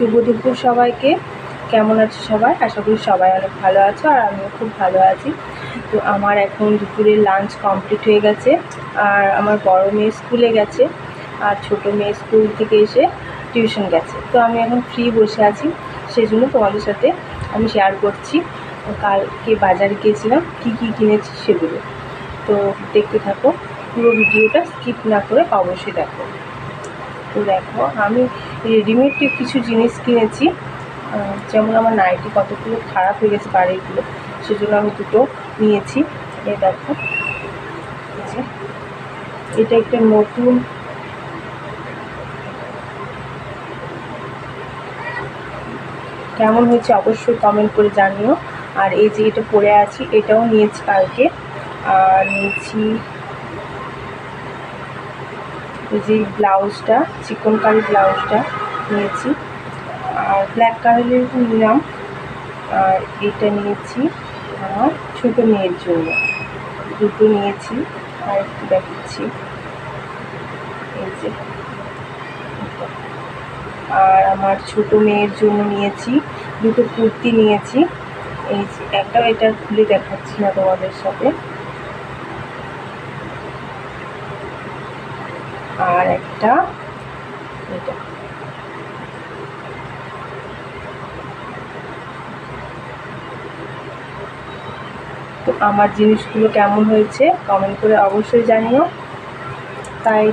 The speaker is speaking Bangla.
শুভ দুপুর সবাইকে। কেমন আছো সবাই? আশা করি সবাই অনেক ভালো আছো আর আমিও খুব ভালো আছি। তো আমার এখন দুপুরের লাঞ্চ কমপ্লিট হয়ে গেছে আর আমার বড় মেয়ে স্কুলে গেছে আর ছোটো মেয়ে স্কুল থেকে এসে টিউশন গেছে। তো আমি এখন ফ্রি বসে আছি সেই জন্য তোমাদের সাথে আমি শেয়ার করছি। কালকে বাজারে গিয়েছিলাম, কী কী কিনেছি সেগুলো। তো দেখতে থাকো, পুরো ভিডিওটা স্কিপ না করে অবশ্যই দেখো। তো দেখো, আমি রেডিমেড কিছু জিনিস কিনেছি। যেমন আমার নাইটি কতগুলো খারাপ হয়ে গেছে বাড়িগুলো, সেজন্য আমি দুটো নিয়েছি। এই দেখো এটা একটা নতুন কেমন হয়েছে অবশ্যই কমেন্ট করে জানিও। আর এই যে এটা পরে আছি, এটাও নিয়েছি কালকে। আর নিয়েছি এই যে ব্লাউজটা চিকন কারি ব্লাউজটা নিয়েছি। আর ব্ল্যাক কালারের নিলাম আর এটা নিয়েছি আমার ছোটো মেয়ের জন্য। দুটো নিয়েছি, আর একটু দেখাচ্ছি। এই যে। আর আমার ছোটো মেয়ের জন্য নিয়েছি, দুটো কুর্তি নিয়েছি। এই যে, একটাও এটা খুলে দেখাচ্ছি না তোমাদের সাথে। আর একটা এটা। তো আমার জিনিসগুলো কেমন হয়েছে কমেন্ট করে অবশ্যই জানিও। তাই